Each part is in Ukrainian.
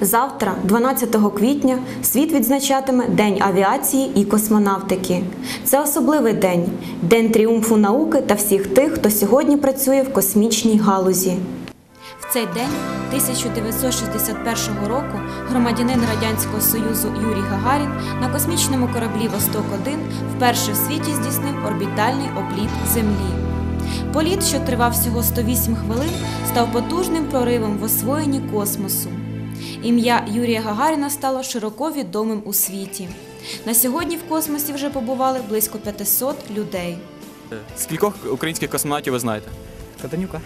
Завтра, 12 квітня, світ відзначатиме День авіації і космонавтики. Це особливий день, день тріумфу науки та всіх тих, хто сьогодні працює в космічній галузі. В цей день 1961 року громадянин Радянського Союзу Юрій Гагарін на космічному кораблі Восток-1 вперше в світі здійснив орбітальний обліт Землі. Політ, що тривав всього 108 хвилин, став потужним проривом в освоєнні космосу. Ім'я Юрія Гагаріна стало широко відомим у світі. На сьогодні в космосі вже побували близько 500 людей. Скількох українських космонавтів ви знаєте? Катанюка.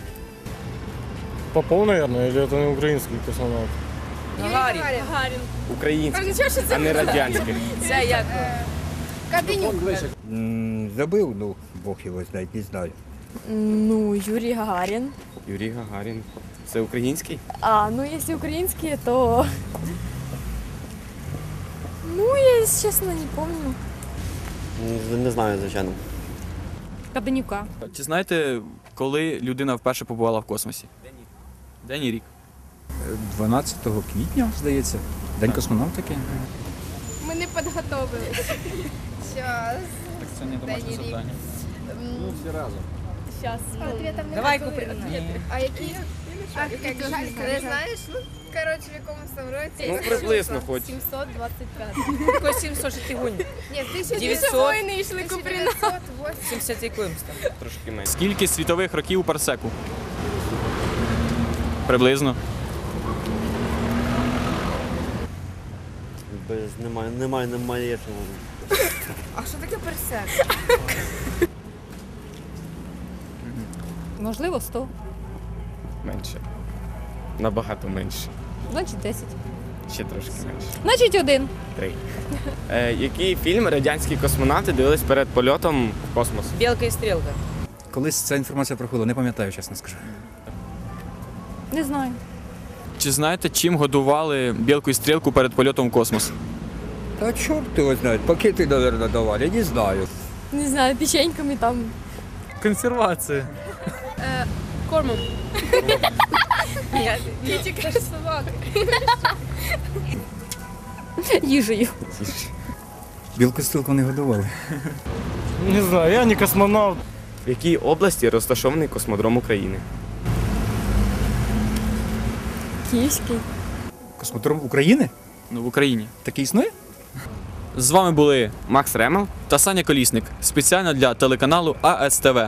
Попов, наверное, или это не украинский космонавт? Гагарін. Український, Чого а не радянський. Це як? Каденюк. М, Забыл, ну, бог его знает, не знаю. Ну, Юрий Гагарин. Юрій Гагарін. Це український? А, ну, если украинские, то... Ну, я, если честно, не помню. Не знаю, звичайно. Каденюка. Чи знаєте, коли людина вперше побувала в космосі? День і рік. 12 квітня, здається, День космонавтики. Ми не підготовили. Щас. Так це не домашнє завдання. Ну, всі разом. Сейчас. Ответом не Давай готові. Куприн. А які? А, як же, не знаєш? Ну, коротше, в якому там році? Ну, приблизно хоч. 725. Якось 700 що ти гонь. Ні, в 1900. 900. воїни йшли Куприна. 70 якимось там. Трошки менше. Скільки світових років у парсеку? Приблизно. Без немає, немає, немає чого. А що таке персек? Можливо, 100. Менше. Набагато менше. Значить, 10. Ще трошки менше. Значить, один. Три. Е, який фільм радянські космонавти дивились перед польотом в космос? Білка і стрілка. Колись ця інформація проходила, не пам'ятаю, чесно скажу. Не знаю. Чи знаєте, чим годували білку і стрілку перед польотом в космос? Да черт его знает, пакеты, наверное, давали, не знаю. Не знаю, печеньками там. Консервация. Кормом. Кіті каже собак. Їжею. Білку стилку не годували. Не знаю, я не космонавт. В якій області розташований космодром України? Київський. Космотром України? Ну, в Україні. Такий існує? З вами були Макс Ремел та Саня Колісник спеціально для телеканалу АСТВ.